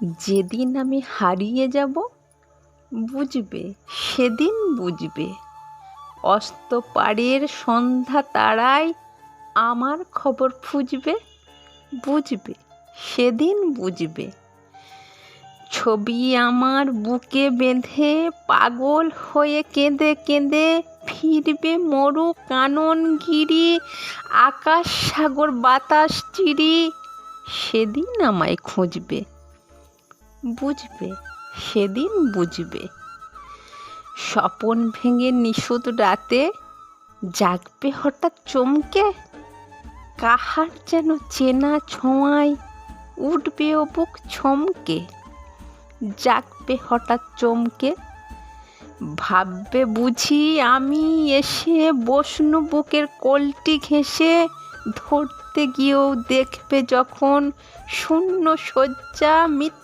যেদিন আমি হারিয়ে যাব, বুঝবে, সেদিন বুঝবে। অস্ত পাড়ের সন্ধ্যা তারায় আমার খবর খুঁজবে, বুঝবে, সেদিন বুঝবে। ছবি আমার বুকে বেঁধে পাগল হয়ে কেঁদে কেঁদে ফিরবে মরু কানন গিরি আকাশ সাগর বাতাস চিরি, সেদিন আমায় খুঁজবে। বুঝবে, সেদিন বুঝবে। স্বপন ভেঙে নিশুত রাতে জাগবে হঠাৎ চমকে? কাহার যেন চেনা ছোঁয়ায় উঠবে ও বুক ছমকে? জাগবে হঠাৎ চমকে? ভাববে বুঝি আমি এসে বসনু বুকের কলটি ঘেঁষে ধরতে গিয়েও দেখবে যখন শূন্য শয্যা মিথ্যা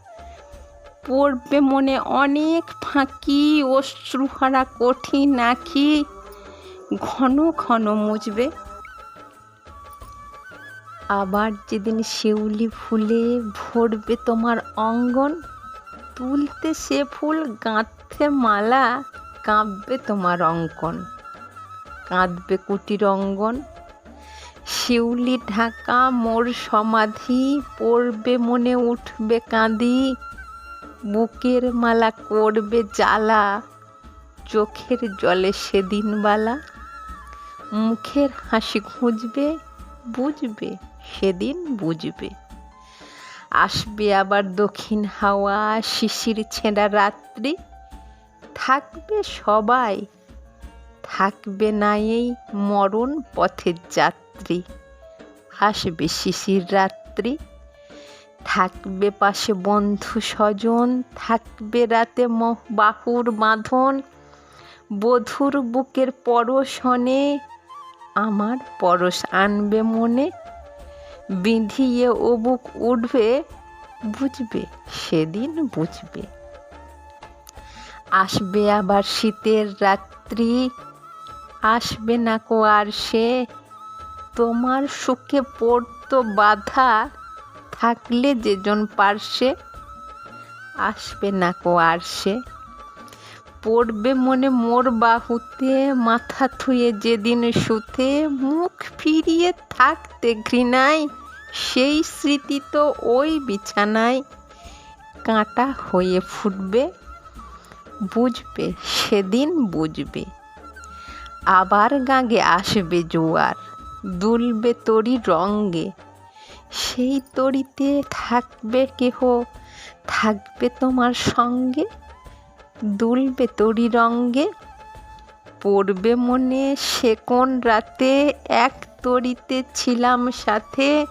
পড়বে মনে অনেক ফাঁকি, অশ্রুহারা কঠিন আঁখি। ঘন ঘন মুছবে। আবার যেদিন শিউলি ফুলে ভরবে তোমার অঙ্গন, তুলতে সে ফুল গাঁথতে মালা, কাঁপবে তোমার অঙ্কন। কাঁদবে কুটির অঙ্গন। শিউলি ঢাকা মোর সমাধি, পড়বে মনে উঠবে কাঁদি। বুকের মালা করবে জ্বালা, চোখের জলে সেদিন বালা। মুখের হাসি খুঁজবে, বুঝবে, সেদিন বুঝবে। আসবে আবার দক্ষিণ হাওয়া, শিশির ছেঁড়া রাত্রি। থাকবে সবাই, থাকবে না এই মরণ পথের যাত্রী। আসবে শিশির রাত্রি। থাকবে পাশে বন্ধু স্বজন, থাকবে রাতে বাহুর বাঁধন। বধুর বুকের পরশনে আমার পরশ আনবে মনে। বিঁধিয়ে ও বুক উঠবে বুঝবে, সেদিন বুঝবে। আসবে আবার শীতের রাত্রি, আসবে না কো আর সে। তোমার সুখে পড়তো বাধা থাকলে যেজন পার্শ্বে আসবে না কো আর সে। পড়বে মনে মোর বাহুতে, মাথা থুয়ে যেদিন শুতে, মুখ ফিরিয়ে থাকতে ঘৃণায়, সেই স্মৃতি তো ওই বিছানায় কাঁটা হয়ে ফুটবে, বুঝবে, সেদিন বুঝবে। আবার গাঙে আসবে জোয়ার, দুলবে তরি রঙ্গে সেই তরিতে থাকবে কেহ? থাকবে তোমার সঙ্গে? দুলবে তরি রঙ্গে? পড়বে মনে সে কোন রাতে? এক তরিতে ছিলাম সাথে।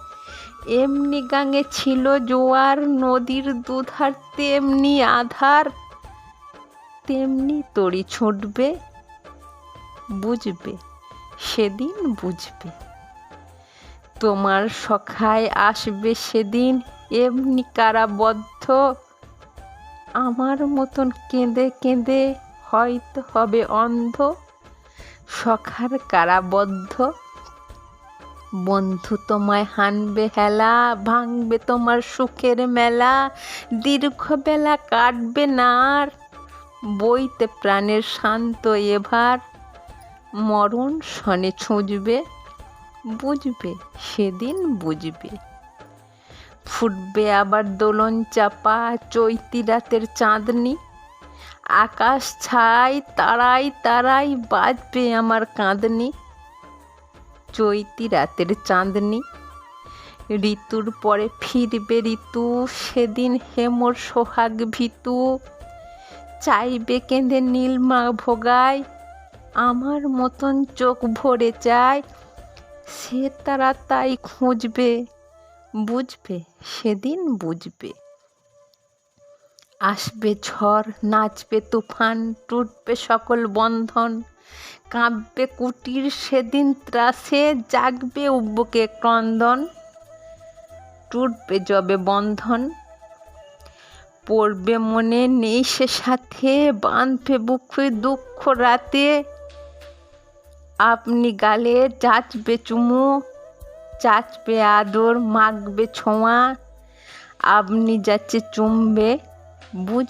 এমনি গাঙে ছিল জোয়ার, নদীর দুধার তেমনি আধার। তেমনি তরি ছুটবে, বুঝবে, সেদিন বুঝবে। তোমার সখায় আসবে সেদিন, এমনি কারাবদ্ধ। আমার মতন কেঁদে কেঁদে হয়তো হবে অন্ধ। সখার কারাবদ্ধ। বন্ধু তোমায় হানবে হেলা, ভাঙবে তোমার সুখের মেলা দীর্ঘ বেলা কাটবে না আর বইতে প্রাণের শান্ত এভার, মরণ শনে ছুঁজবে বুঝবে, সেদিন বুঝবে। ফুটবে আবার দোলন চাপা, চৈতি রাতের চাঁদনি। আকাশ ছাই, তারাই তারাই বাজবে আমার কাঁদনি। চৈতি রাতের চাঁদনি। ঋতুর পরে ফিরবে ঋতু, সেদিন হেমর সোহাগ ভিতু। চাইবে কেঁদে নীলমা ভোগায়, আমার মতন চোখ ভরে চায়। সে তারা তাই খুঁজবে, বুঝবে, সেদিন বুঝবে। আসবে ঝড়, নাচবে তুফান, টুটবে সকল বন্ধন, কাঁপবে কুটির, সেদিন ত্রাসে জাগবে উব্বকে ক্রন্দন, টুটবে যবে বন্ধন, পড়বে মনে নেই সে সাথে, বাঁধবে বুকে দুঃখ রাতে আপনি গালে চাচবে চুমু চাচবে আদর মাখবে ছোঁয়া। আপনি যাচ্ছে চুমবে বুঝ